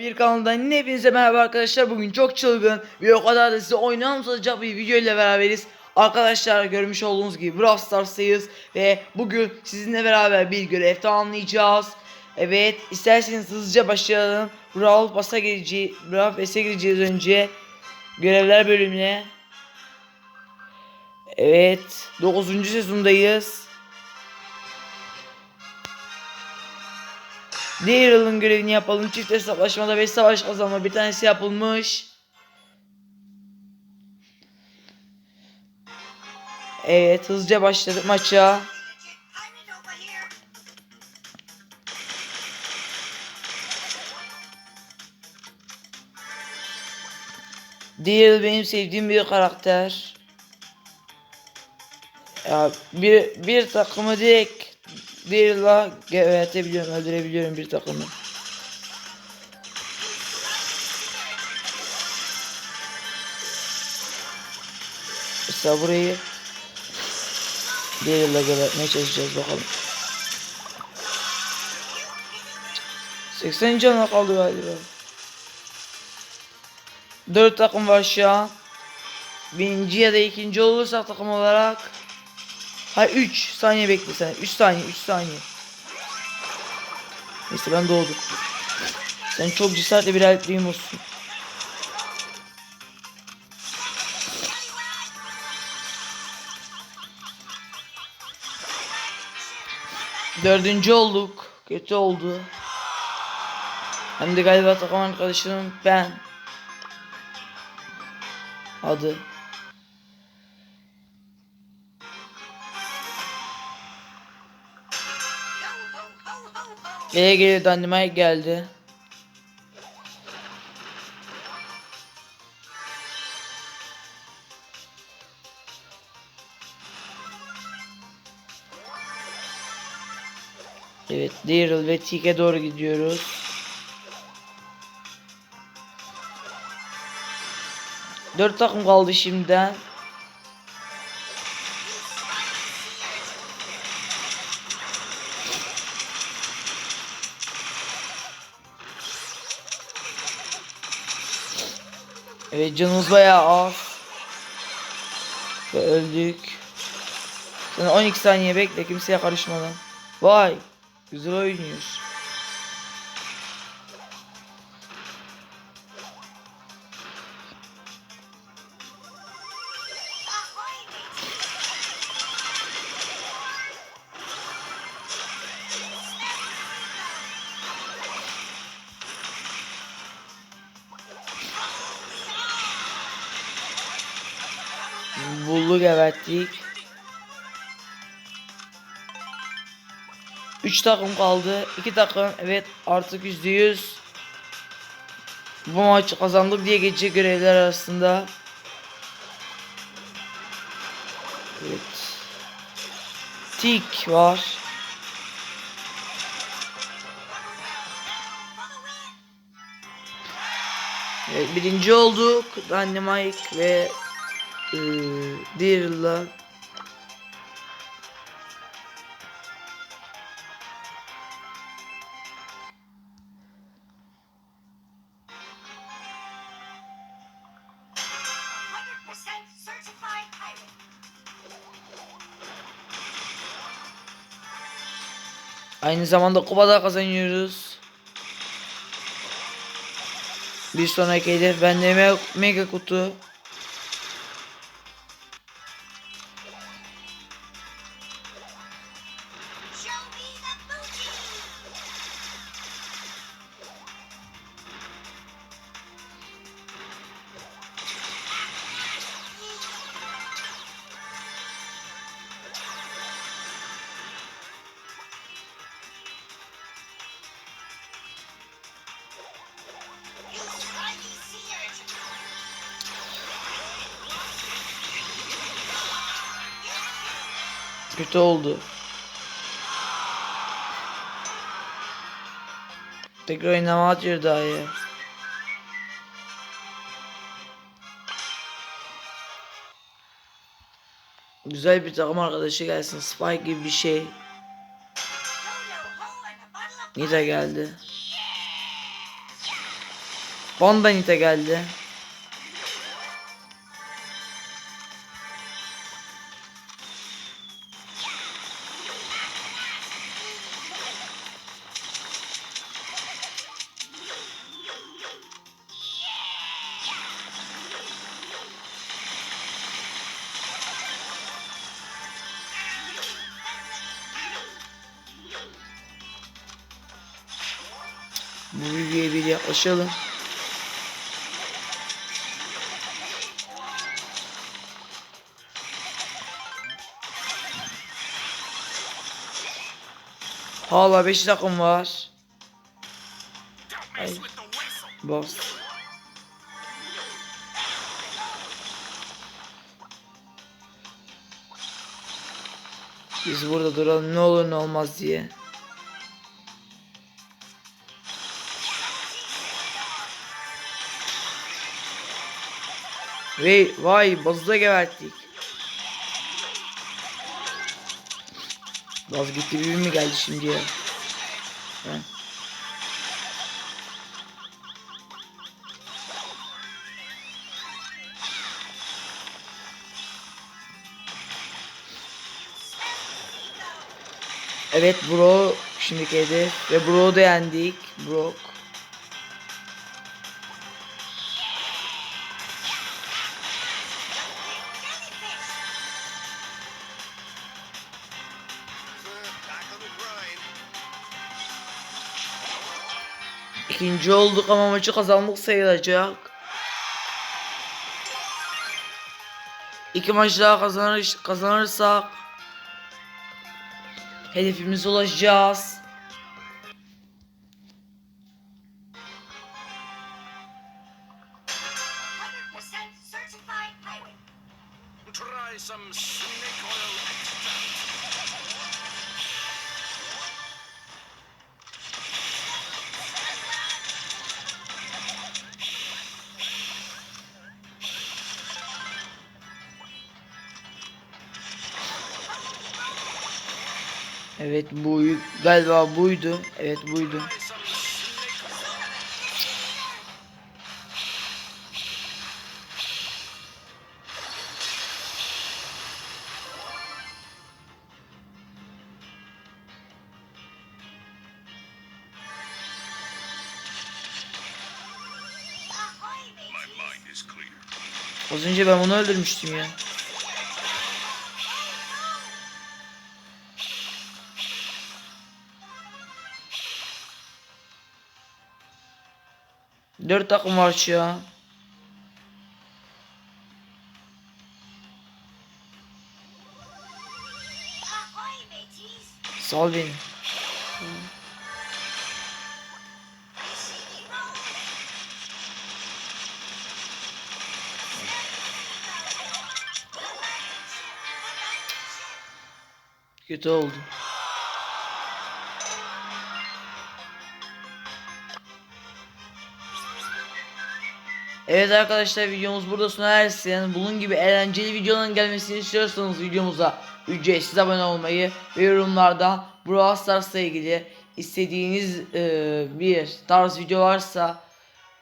Bir kanaldan yine hepinize merhaba arkadaşlar. Bugün çok çılgın ve o kadar da size oynanmış olacak bir video ile beraberiz. Arkadaşlar görmüş olduğunuz gibi Brawl Stars'tayız ve bugün sizinle beraber bir görev tamamlayacağız. Evet isterseniz hızlıca başlayalım. Brawl Pass'a gireceğiz. Brawl Pass'e gireceğiz önce. Görevler bölümüne. Evet 9. sezondayız. Diğer yılın görevini yapalım. Çift hesaplaşmada 5 savaş kazanma bir tanesi yapılmış. Evet hızlıca başladık maça. Diğer yıl benim sevdiğim bir karakter. Ya bir bir takımı direkt diğer yıla gebertebiliyorum, öldürebiliyorum bir takımı. Mesela burayı diğer yıla gebertmeye çalışacağız bakalım. 80 canına kaldı galiba. 4 takım var şu an. Birinci ya da ikinci olursak takım olarak Hayır 3 saniye bekle sen. 3 saniye 3 saniye. Neyse ben doğdum. Sen çok cesaretli bir erkeğim olsun. Dördüncü olduk. Kötü oldu. Hem de galiba takım arkadaşım ben. Adı. Gele gele Dynamite geldi. Evet, Daryl ve Tike doğru gidiyoruz. Dört takım kaldı şimdiden. Evet canımız bayağı az. Ve öldük. Sen 12 saniye bekle kimseye karışmadan. Vay. Güzel oynuyor. Bullu geberttik. 3 takım kaldı. 2 takım evet artık %100 bu maçı kazandık diye geçecek görevler arasında. Evet. Tik var. Evet, birinci olduk. Dynamite ve Pirate. aynı zamanda kupada kazanıyoruz. Bir sonraki hedef bende me- mega kutu. Kötü oldu. Tekrar oynama atıyor daha ya. Güzel bir takım arkadaşı gelsin. Spike gibi bir şey. Yo-yo ho and a bottle of Nita geldi. Videoya bir yaklaşalım. Hala 5 takım var. Ay. Bas. Biz burada duralım ne olur ne olmaz diye. Vay vay bazıda geberttik. Baz gitti bir mi geldi şimdi ya? He. Evet bro şimdiki hedef ve bro da yendik. Brock. İkinci olduk ama maçı kazandık sayılacak. İki maç daha kazanır, kazanırsak hedefimize ulaşacağız. Try some snake oil Evet bu galiba buydu. Evet buydu. Az önce ben onu öldürmüştüm ya. Dört takım var mateys! Sal. Kötü oldu. Evet arkadaşlar videomuz burada sona ersin. Bunun gibi eğlenceli videoların gelmesini istiyorsanız videomuza ücretsiz abone olmayı ve yorumlardan Brawl Stars'la ilgili istediğiniz e, bir tarz video varsa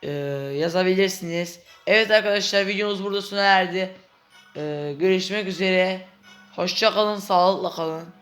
e, yazabilirsiniz. Evet arkadaşlar videomuz burada sona erdi. E, görüşmek üzere. Hoşça kalın, sağlıkla kalın.